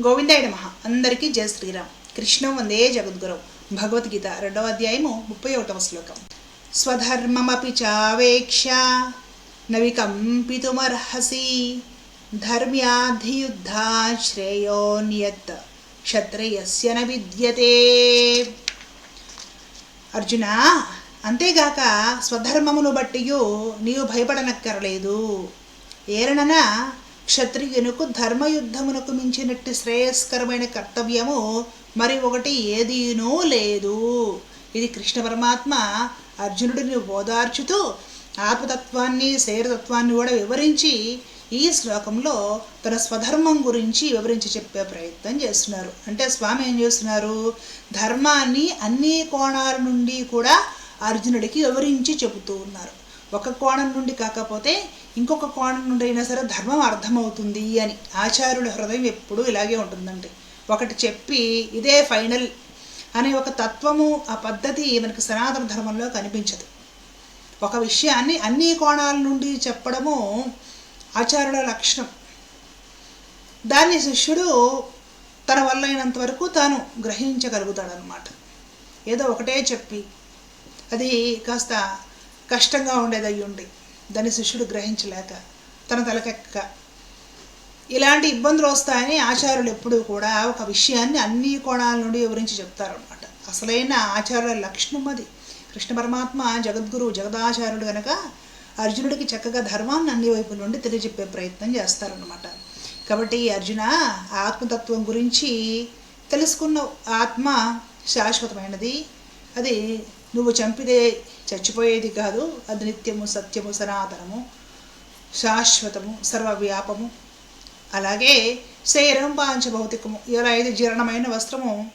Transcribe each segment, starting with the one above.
గోవిందాయ నమ. అందరికీ జయ శ్రీరామ్. కృష్ణం వందే జగద్గురం. భగవద్గీత రెండవ అధ్యాయము ముప్పై ఒకటవ శ్లోకం. స్వధర్మమపి చావేక్ష నవికంపితుమర్హసి ధర్మ్యాధియుద్ధా శ్రేయోన్యత్ క్షత్రియస్య న విద్యతే. అర్జున అంతేగాక స్వధర్మమును బట్టియు నీవు భయపడనక్కరలేదు. ఏరణన క్షత్రియునకు ధర్మయుద్ధమునకు మించినట్టు శ్రేయస్కరమైన కర్తవ్యము మరి ఒకటి ఏదీనూ లేదు. ఇది కృష్ణ పరమాత్మ అర్జునుడిని ఓదార్చుతూ ఆత్మతత్వాన్ని శరీరతత్వాన్ని కూడా వివరించి ఈ శ్లోకంలో తన స్వధర్మం గురించి వివరించి చెప్పే ప్రయత్నం చేస్తున్నారు. అంటే స్వామి ఏం చేస్తున్నారు? ధర్మాన్ని అన్ని కోణాల నుండి కూడా అర్జునుడికి వివరించి చెబుతూ ఉన్నారు. ఒక కోణం నుండి కాకపోతే ఇంకొక కోణం నుండి అయినా సరే ధర్మం అర్థమవుతుంది అని ఆచార్యుల హృదయం ఎప్పుడూ ఇలాగే ఉంటుందండి. ఒకటి చెప్పి ఇదే ఫైనల్ అనే ఒక తత్వము ఆ పద్ధతి మనకి సనాతన ధర్మంలో కనిపించదు. ఒక విషయాన్ని అన్ని కోణాల నుండి చెప్పడము ఆచార్యుల లక్షణం. దాన్ని శిష్యుడు తన వల్ల అయినంత వరకు తాను గ్రహించగలుగుతాడనమాట ఏదో ఒకటే చెప్పి అది కాస్త కష్టంగా ఉండేది అయ్యి ఉండి దాన్ని శిష్యుడు గ్రహించలేక తన తలకెక్క. ఇలాంటి ఇబ్బందులు వస్తాయని ఆచార్యులు ఎప్పుడూ కూడా ఒక విషయాన్ని అన్ని కోణాల నుండి వివరించి చెప్తారనమాట అసలైన ఆచార్యుల లక్షణం అది కృష్ణ పరమాత్మ జగద్గురు జగదాచార్యుడు కనుక అర్జునుడికి చక్కగా ధర్మాన్ని అన్ని వైపుల నుండి తెలియజెప్పే ప్రయత్నం చేస్తారనమాట కాబట్టి అర్జున ఆత్మతత్వం గురించి తెలుసుకున్న ఆత్మ శాశ్వతమైనది. అది నువ్వు చంపితే చచ్చిపోయేది కాదు. అది నిత్యము సత్యము సనాతనము శాశ్వతము సర్వవ్యాపము. అలాగే శరీరం పాంచభౌతికము ఇలా ఏది జీర్ణమైన వస్త్రము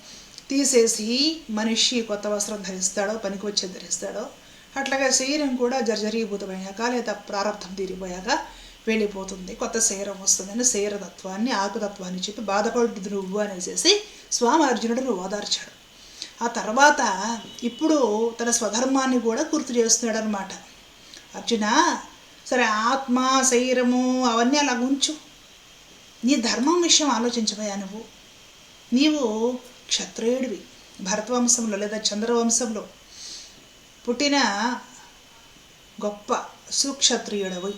తీసేసి మనిషి కొత్త వస్త్రం ధరిస్తాడో పనికి వచ్చి ధరిస్తాడో అట్లాగే శరీరం కూడా జర్జరీభూతమయ్యాక లేదా ప్రారంభం తీరిపోయాక వెళ్ళిపోతుంది. కొత్త శరీరం వస్తుందని శరీరతత్వాన్ని ఆకుతత్వాన్ని చెప్పి బాధపడుతుంది నువ్వు అనేసి స్వామి అర్జునుడిని ఓదార్చాడు తర్వాత ఇప్పుడు తన స్వధర్మాన్ని కూడా గుర్తు చేస్తున్నాడు అనమాట అర్జున సరే ఆత్మ శరీరము అవన్నీ అలా ఉంచు. నీ ధర్మం విషయం ఆలోచించబోయా నువ్వు. నీవు క్షత్రియుడివి భరతవంశంలో లేదా చంద్రవంశంలో. పుట్టిన గొప్ప సుక్షత్రియుడవి.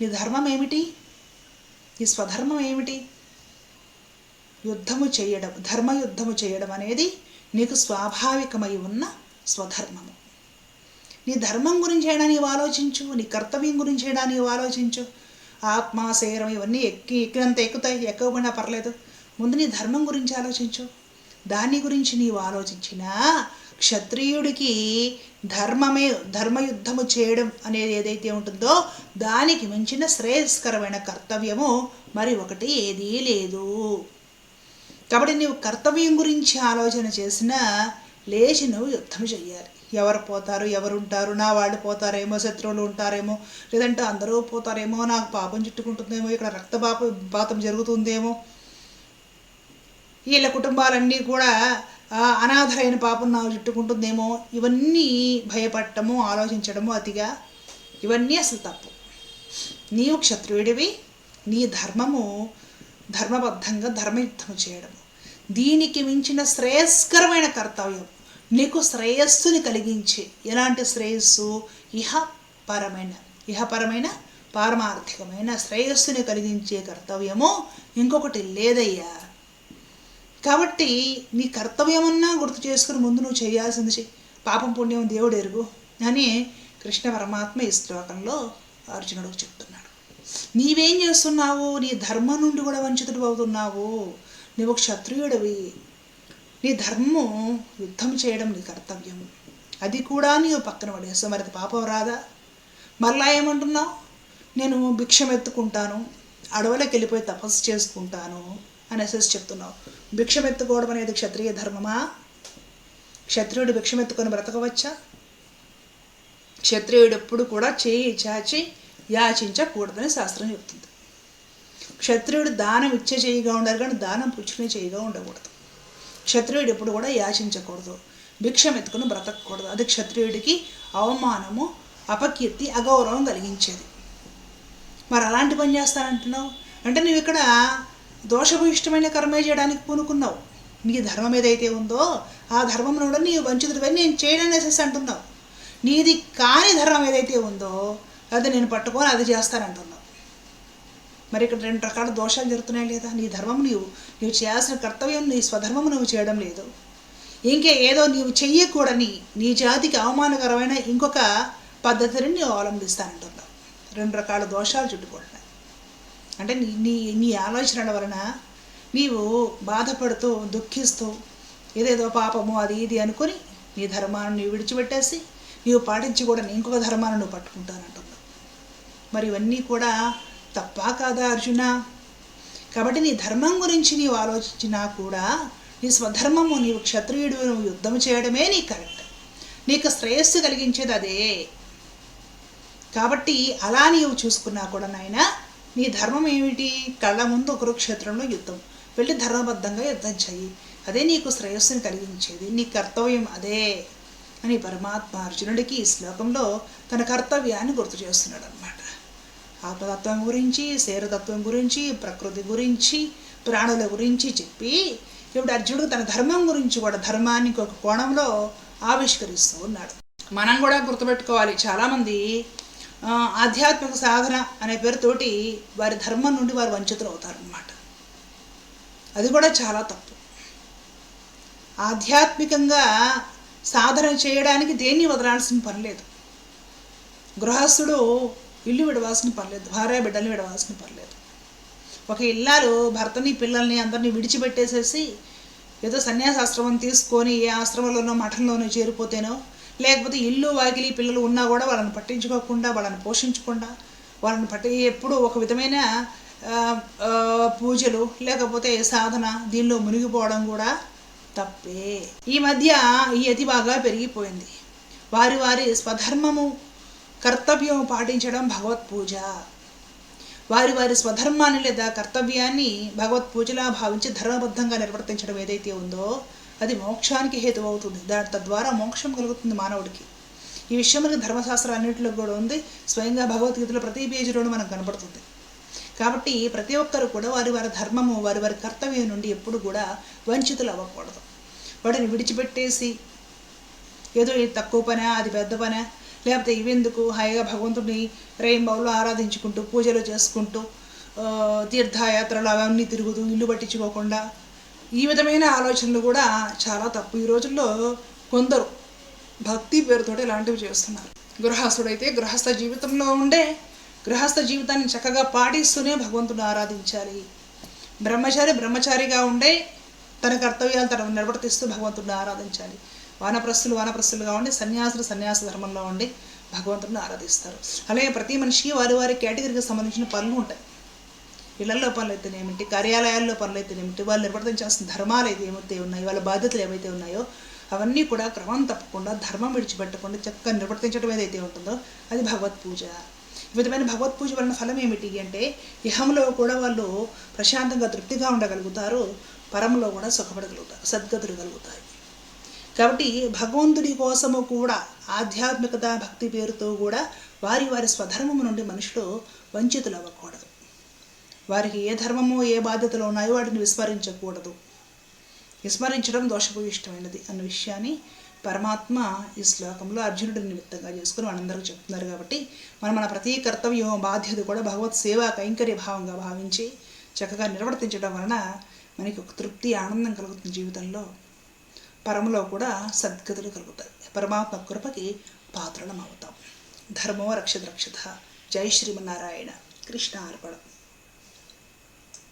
నీ ధర్మం ఏమిటి? నీ స్వధర్మం ఏమిటి? యుద్ధము చేయడం ధర్మయుద్ధము చేయడం అనేది నీకు స్వాభావికమై ఉన్న స్వధర్మము. నీ ధర్మం గురించి చేయడానికి నీవు ఆలోచించు నీ కర్తవ్యం గురించి చేయడానికి ఆలోచించు. ఆత్మ శరీరం ఇవన్నీ ఎక్కి ఎక్కినంత ఎక్కుతాయి ఎక్కకుండా పర్లేదు. ముందు నీ ధర్మం గురించి ఆలోచించు. దాని గురించి నీవు ఆలోచించినా క్షత్రియుడికి ధర్మమే ధర్మయుద్ధము చేయడం అనేది ఏదైతే ఉంటుందో దానికి మించిన శ్రేయస్కరమైన కర్తవ్యము మరి ఒకటి ఏదీ లేదు. కాబట్టి నీవు కర్తవ్యం గురించి ఆలోచన చేసినా లేచి నువ్వు యుద్ధం చెయ్యాలి. ఎవరు పోతారు ఎవరు ఉంటారు నా వాళ్ళు పోతారేమో శత్రువులు ఉంటారేమో లేదంటే అందరూ పోతారేమో నాకు పాపం చుట్టుకుంటుందేమో ఇక్కడ రక్తపాప పాతం జరుగుతుందేమో. వీళ్ళ కుటుంబాలన్నీ కూడా అనాథరైన పాపం నాకు చుట్టుకుంటుందేమో ఇవన్నీ భయపడటము ఆలోచించడము అతిగా ఇవన్నీ అసలు తప్పు. నీవు క్షత్రియుడివి నీ ధర్మము ధర్మబద్ధంగా ధర్మయుద్ధం చేయడం దీనికి మించిన శ్రేయస్కరమైన కర్తవ్యం నీకు శ్రేయస్సుని కలిగించే ఎలాంటి శ్రేయస్సు? ఇహపరమైన ఇహపరమైన పారమార్థికమైన శ్రేయస్సుని కలిగించే కర్తవ్యము ఇంకొకటి లేదయ్యా. కాబట్టి నీ కర్తవ్యమన్నా గుర్తు చేసుకుని ముందు నువ్వు చేయాల్సింది చెయ్యి పాపం పుణ్యం దేవుడు ఎరుగు. అని కృష్ణ పరమాత్మ ఈ శ్లోకంలో అర్జునుడు చెప్తున్నాడు. నీవేం చేస్తున్నావు? నీ ధర్మం నుండి కూడా వంచితుడు అవుతున్నావు. నువ్వు క్షత్రియుడివి. నీ ధర్మం యుద్ధం చేయడం నీ కర్తవ్యం అది కూడా నీవు పక్కన పడేస్తావు మరి అది పాపం రాదా? మరలా ఏమంటున్నావు? నేను భిక్షం ఎత్తుకుంటాను. అడవులకు వెళ్ళిపోయి తపస్సు చేసుకుంటాను అనేసి చెప్తున్నావు. భిక్షం ఎత్తుకోవడం అనేది క్షత్రియ ధర్మమా? క్షత్రియుడు భిక్షం ఎత్తుకొని బ్రతకవచ్చా? క్షత్రియుడు ఎప్పుడు కూడా చేయి చాచి యాచించకూడదని శాస్త్రం చెప్తుంది. క్షత్రియుడు దానం ఇచ్చే చేయిగా ఉండాలి కానీ దానం పుచ్చుకునే చేయిగా ఉండకూడదు. క్షత్రియుడు ఎప్పుడు కూడా యాచించకూడదు. భిక్షం ఎత్తుకుని బ్రతకూడదు అది క్షత్రియుడికి అవమానము అపకీర్తి అగౌరవం కలిగించేది. మరి అలాంటి పని చేస్తానంటున్నావు? అంటే నువ్వు ఇక్కడ దోషభూయిష్టమైన కర్మే చేయడానికి పూనుకున్నావు. నీ ధర్మం ఏదైతే ఉందో ఆ ధర్మంలో కూడా నీ వంచితుడిపై నేను చేయడం అనేసి అంటున్నావు. నీది కాని ధర్మం ఏదైతే ఉందో అది నేను పట్టుకొని అది చేస్తానంటున్నావు మరి ఇక్కడ రెండు రకాల దోషాలు జరుగుతున్నాయి లేదా? నీ ధర్మం నీవు నీవు చేయాల్సిన కర్తవ్యం నీ స్వధర్మం నువ్వు చేయడం లేదు. ఇంకే ఏదో నీవు చెయ్యకూడని నీ జాతికి అవమానకరమైన ఇంకొక పద్ధతిని నీవు అవలంబిస్తానంటున్నావు రెండు రకాల దోషాలు చుట్టుకుంటున్నాయి. అంటే నీ నీ నీ ఆలోచనల వలన నీవు బాధపడుతూ దుఃఖిస్తూ ఏదేదో పాపము అది ఇది అనుకొని నీ ధర్మాన్ని నీవు విడిచిపెట్టేసి నీవు పాటించకూడని ఇంకొక ధర్మాన్ని నువ్వు పట్టుకుంటానంటున్నావు మరి ఇవన్నీ కూడా తప్పా కాదా అర్జున? కాబట్టి నీ ధర్మం గురించి నీవు ఆలోచించినా కూడా నీ స్వధర్మము నీవు క్షత్రియుడు నువ్వు యుద్ధం చేయడమే నీ కరెక్ట్. నీకు శ్రేయస్సు కలిగించేది అదే. కాబట్టి అలా నీవు చూసుకున్నా కూడా నాయన నీ ధర్మం ఏమిటి? కళ్ళ ముందు కురుక్షేత్రంలో యుద్ధం. వెళ్ళి ధర్మబద్ధంగా యుద్ధం చెయ్యి. అదే నీకు శ్రేయస్సుని కలిగించేది. నీ కర్తవ్యం అదే అని పరమాత్మ అర్జునుడికి ఈ శ్లోకంలో తన కర్తవ్యాన్ని గుర్తు చేస్తున్నాడు అనమాట ఆత్మతత్వం గురించి శరీరతత్వం గురించి ప్రకృతి గురించి ప్రాణుల గురించి చెప్పి ఇప్పుడు అర్జునుడు తన ధర్మం గురించి కూడా ధర్మాన్ని ఒక కోణంలో ఆవిష్కరిస్తూ ఉన్నాడు. మనం కూడా గుర్తుపెట్టుకోవాలి చాలామంది ఆధ్యాత్మిక సాధన అనే పేరుతోటి వారి ధర్మం నుండి వారు వంచితులు అవుతారనమాట అది కూడా చాలా తప్పు. ఆధ్యాత్మికంగా సాధన చేయడానికి దేన్ని వదలాల్సిన పని లేదు. గృహస్థుడు ఇల్లు విడవాల్సిన పర్లేదు భార్య బిడ్డల్ని విడవాల్సిన పర్లేదు. ఒక ఇల్లాలు భర్తని పిల్లల్ని అందరినీ విడిచిపెట్టేసేసి ఏదో సన్యాసాశ్రమం తీసుకొని ఏ ఆశ్రమంలోనో మఠంలోనో చేరిపోతేనో లేకపోతే ఇల్లు వాకిలి పిల్లలు ఉన్నా కూడా వాళ్ళని పట్టించుకోకుండా వాళ్ళని పోషించకుండా వాళ్ళని పట్టి ఎప్పుడూ ఒక విధమైన పూజలు లేకపోతే సాధన దీనిలో మునిగిపోవడం కూడా తప్పే. ఈ మధ్య ఈ అతి బాగా పెరిగిపోయింది. వారి వారి స్వధర్మము కర్తవ్యం పాటించడం భగవత్ పూజ. వారి వారి స్వధర్మాన్ని లేదా కర్తవ్యాన్ని భగవత్ పూజలా భావించి ధర్మబద్ధంగా నిర్వర్తించడం ఏదైతే ఉందో అది మోక్షానికి హేతు అవుతుంది దాని తద్వారా మోక్షం కలుగుతుంది మానవుడికి. ఈ విషయం మనకి ధర్మశాస్త్రం అన్నింటిలో కూడా ఉంది. స్వయంగా భగవద్గీతలో ప్రతి పేజీలోనూ మనకు కనపడుతుంది. కాబట్టి ప్రతి ఒక్కరు కూడా వారి వారి ధర్మము వారి వారి కర్తవ్యం నుండి ఎప్పుడు కూడా వంచితులు అవ్వకూడదు. వాటిని విడిచిపెట్టేసి ఏదో ఇది తక్కువ పనా అది పెద్ద పనా లేకపోతే ఇవెందుకు హాయిగా భగవంతుడిని రెయిన్బౌలో ఆరాధించుకుంటూ పూజలు చేసుకుంటూ తీర్థయాత్రలు అవన్నీ తిరుగుతూ ఇల్లు పట్టించుకోకుండా ఈ విధమైన ఆలోచనలు కూడా చాలా తప్పు. ఈ రోజుల్లో కొందరు భక్తి పేరుతోటి ఇలాంటివి చేస్తున్నారు. గృహస్థుడైతే గృహస్థ జీవితంలో ఉండే గృహస్థ జీవితాన్ని చక్కగా పాటిస్తూనే భగవంతుని ఆరాధించాలి. బ్రహ్మచారి బ్రహ్మచారిగా ఉండే తన కర్తవ్యాలు తను నిర్వర్తిస్తూ భగవంతుడిని ఆరాధించాలి. వానప్రస్తులు వానప్రస్తులుగా ఉండి సన్యాసులు సన్యాస ధర్మంలో ఉండి భగవంతుడిని ఆరాధిస్తారు. అలాగే ప్రతి మనిషికి వారి వారి కేటగిరీకి సంబంధించిన పనులు ఉంటాయి. ఇళ్ళలో పనులు అయితేనేమిటి కార్యాలయాల్లో పనులు అయితేనేమిటి వాళ్ళు నిర్వర్తించాల్సిన ధర్మాలు అయితే ఏమైతే ఉన్నాయో వాళ్ళ బాధ్యతలు ఏమైతే ఉన్నాయో అవన్నీ కూడా క్రమం తప్పకుండా ధర్మం విడిచిపెట్టకుండా చక్కగా నిర్వర్తించడం ఏదైతే ఉంటుందో అది భగవత్ పూజ. ఈ విధమైన భగవత్ పూజ వలన ఫలం ఏమిటి అంటే ఇహంలో కూడా వాళ్ళు ప్రశాంతంగా తృప్తిగా ఉండగలుగుతారు పరంలో కూడా సుఖపడగలుగుతారు సద్గతులు కలుగుతాయి కాబట్టి భగవంతుడి కోసము కూడా ఆధ్యాత్మికత భక్తి పేరుతో కూడా వారి వారి స్వధర్మము నుండి మనుషులు వంచితులు అవ్వకూడదు వారికి ఏ ధర్మము ఏ బాధ్యతలు ఉన్నాయో వాటిని విస్మరించకూడదు. విస్మరించడం దోషభూయిష్టమైనది అన్న విషయాన్ని పరమాత్మ ఈ శ్లోకంలో అర్జునుడిని నిమిత్తంగా చేసుకుని వాళ్ళందరూ చెప్తున్నారు కాబట్టి మనం మన ప్రతి కర్తవ్యం బాధ్యత కూడా భగవత్ సేవా కైంకర్య భావంగా భావించి చక్కగా నిర్వర్తించడం వలన మనకి ఒక తృప్తి ఆనందం కలుగుతుంది జీవితంలో. పరములో కూడా సద్గతులు కలుగుతాయి. పరమాత్మ కృపకి పాత్రలం అవుతాం. ధర్మో రక్షత రక్షత జై శ్రీమన్నారాయణ. కృష్ణ అర్పణం